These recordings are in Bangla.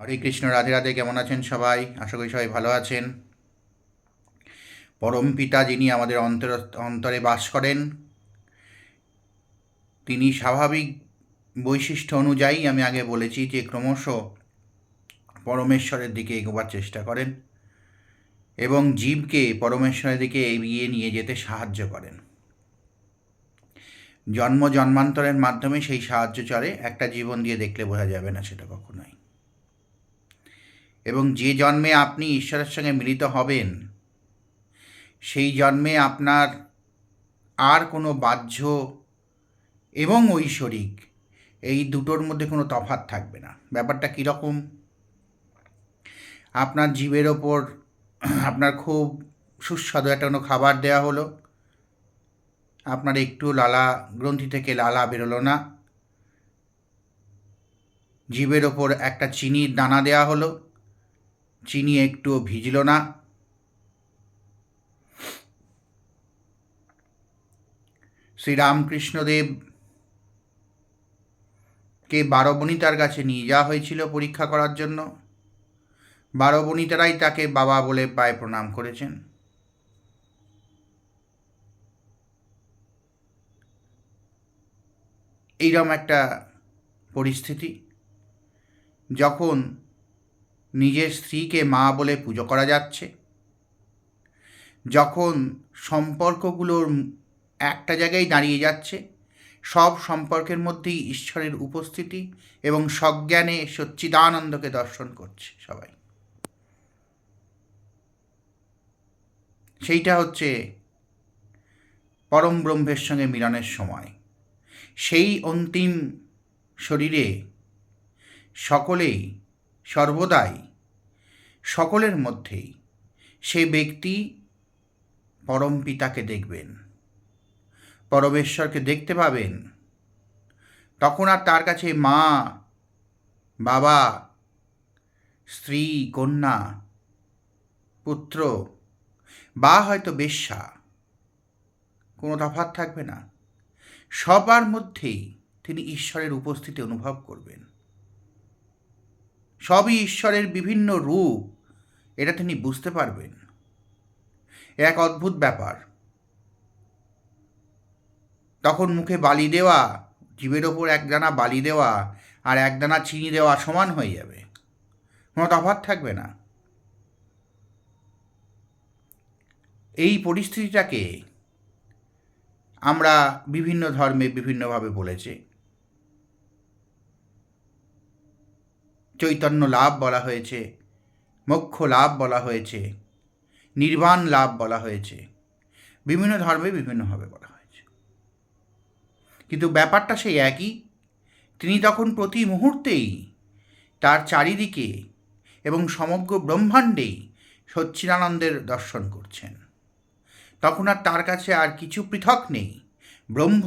হরে কৃষ্ণ, রাধে রাধে, কেমন আছেন সবাই? আশা করি সবাই ভালো আছেন। পরম পিতা যিনি আমাদের অন্তর, অন্তরে বাস করেন, তিনি স্বাভাবিক বৈশিষ্ট্য অনুযায়ী আমি আগে বলেছি যে ক্রমশ পরমেশ্বরের দিকে এগোবার চেষ্টা করেন এবং জীবকে পরমেশ্বরের দিকে এগিয়ে নিয়ে যেতে সাহায্য করেন। জন্ম জন্মান্তরের মাধ্যমে সেই সাহায্য চলে একটা জীবন দিয়ে দেখলে বোঝা যাবে না সেটা কখনোই। এবং যে জন্মে আপনি ঈশ্বরের সঙ্গে মিলিত হবেন, সেই জন্মে আপনার আর কোনো বাহ্য এবং ঐশ্বরিক এই দুটোর মধ্যে কোনো তফাৎ থাকবে না। ব্যাপারটা কীরকম? আপনার জীবের ওপর আপনার খুব সুস্বাদু একটা কোনো খাবার দেওয়া হলো। আপনার একটু লালা গ্রন্থি থেকে লালা বেরোলো না। জীবের ওপর একটা চিনির দানা দেওয়া হলো। চিনি একটুও ভিজল না। শ্রীরামকৃষ্ণদেব কে বারো বনিতার কাছে নিয়ে যাওয়া হয়েছিল পরীক্ষা করার জন্য। বারো বনিতারাই তাকে বাবা বলে পায়ে প্রণাম করেছেন। এইরকম একটা পরিস্থিতি। যখন নিজের স্ত্রীকে মা বলে পুজো করা যাচ্ছে। যখন সম্পর্কগুলোর একটা জায়গায় দাঁড়িয়ে যাচ্ছে, সব সম্পর্কের মধ্যেই ঈশ্বরের উপস্থিতি এবং সজ্ঞানে সচ্চিদানন্দকে দর্শন করছে সবাই। সেইটা হচ্ছে পরম ব্রহ্মের সঙ্গে মিলনের সময়। সেই অন্তিম শরীরে সকলেই সর্বদাই সকলের মধ্যেই সে ব্যক্তি পরম পিতাকে দেখবেন। পরমেশ্বরকে দেখতে পাবেন। তখন আর তার কাছে মা, বাবা, স্ত্রী, কন্যা, পুত্র বা হয়তো বেশ্যা কোনো তফাৎ থাকবে না। সবার মধ্যেই তিনি ঈশ্বরের উপস্থিতি অনুভব করবেন। সবই ঈশ্বরের বিভিন্ন রূপ এটা তিনি বুঝতে পারবেন। এক অদ্ভুত ব্যাপার। তখন মুখে বালি দেওয়া জীবের ওপর একদানা বালি দেওয়া আর একদানা চিনি দেওয়া সমান হয়ে যাবে। কোনো তফাৎ থাকবে না। এই পরিস্থিতিটাকে আমরা বিভিন্ন ধর্মে বিভিন্নভাবে বলেছে। চৈতন্য লাভ বলা হয়েছে। মোক্ষ লাভ বলা হয়েছে, নির্বাণ লাভ বলা হয়েছে, বিভিন্ন ধর্মে বিভিন্নভাবে বলা হয়েছে। কিন্তু ব্যাপারটা সেই একই, তিনি তখন প্রতি মুহূর্তেই তার চারিদিকে এবং সমগ্র ব্রহ্মাণ্ডেই সচ্চিদানন্দের দর্শন করছেন। তখন আর তার কাছে আর কিছু পৃথক নেই, ব্রহ্ম,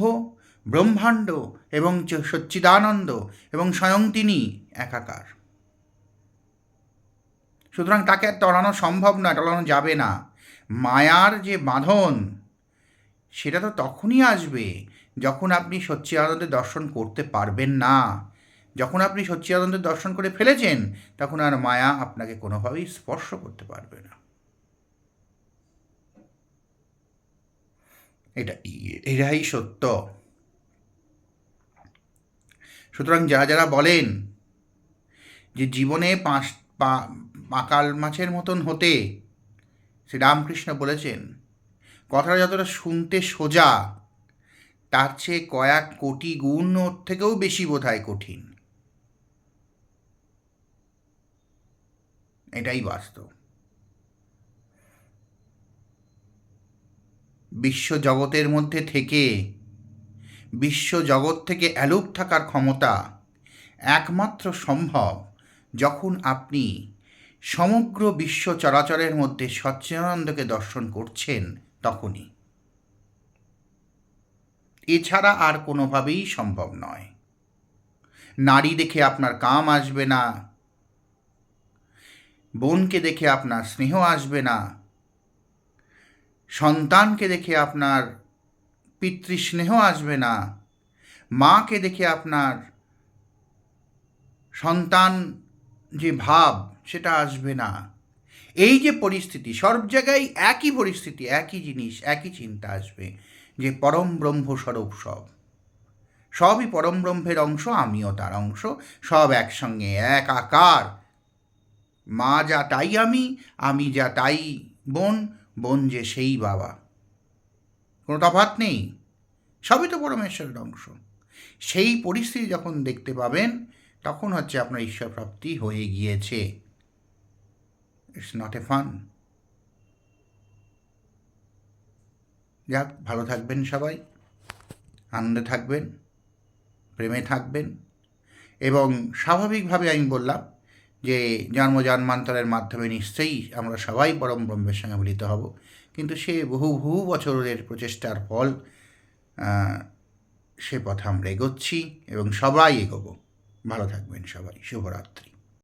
ব্রহ্মাণ্ড এবং সচ্চিদানন্দ এবং স্বয়ং তিনি একাকার। সুতরাং তাকে আর টলানো সম্ভব নয়, টলানো যাবে না। মায়ার যে বাঁধন, সেটা তো তখনই আসবে যখন আপনি সচ্চিদানন্দের দর্শন করতে পারবেন না। যখন আপনি সচ্চিদানন্দের দর্শন করে ফেলেছেন, তখন আর মায়া আপনাকে কোনোভাবেই স্পর্শ করতে পারবে না। এটা এটাই সত্য। সুতরাং যারা যারা বলেন যে জীবনে পাঁচ পা পাকাল মাছের মতন হতে। শ্রীরামকৃষ্ণ বলেছেন, কথাটা যতটা শুনতে সোজা, তার চেয়ে কয়েক কোটি গুণ ওর থেকেও বেশি বোধ কঠিন। এটাই বাস্তব। বিশ্ব জগতের মধ্যে থেকে বিশ্ব জগৎ থেকে অ্যালুপ থাকার ক্ষমতা একমাত্র সম্ভব যখন আপনি সমগ্র বিশ্ব চরাচরের মধ্যে সচ্চিদানন্দকে দর্শন করছেন তখনই। এছাড়া আর কোনোভাবেই সম্ভব নয়। নারী দেখে আপনার কাম আসবে না। বোনকে দেখে আপনার স্নেহ আসবে না। সন্তানকে দেখে আপনার পিতৃস্নেহ আসবে না। মাকে দেখে আপনার সন্তান যে ভাব, সেটা আসবে না। এই যে পরিস্থিতি, সব জায়গায় একই পরিস্থিতি, একই জিনিস, একই চিন্তা আসবে যে পরম ব্রহ্মস্বরূপ সব। সবই পরম ব্রহ্মের অংশ, আমিও তার অংশ, সব একসঙ্গে, এক আকার। মা যা তাই আমি আমি যা তাই বোন বোন যে সেই বাবা। কোনো তফাৎ নেই? সবই তো পরমেশ্বরের অংশ। সেই পরিস্থিতি যখন দেখতে পাবেন তখন হচ্ছে আপনার ঈশ্বর প্রাপ্তি হয়ে গিয়েছে। ইটস নট এ ফান যাক, ভালো থাকবেন সবাই, আনন্দে থাকবেন, প্রেমে থাকবেন এবং স্বাভাবিকভাবে আমি বললাম যে জন্ম জন্মান্তরের মাধ্যমে নিশ্চয়ই আমরা সবাই পরম ব্রহ্মের সঙ্গে মিলিত হব। কিন্তু সে বহু বহু বছরের প্রচেষ্টার ফল সে পথে আমরা এগোচ্ছি এবং সবাই এগোবো। ভালো থাকবেন সবাই। শুভরাত্রি।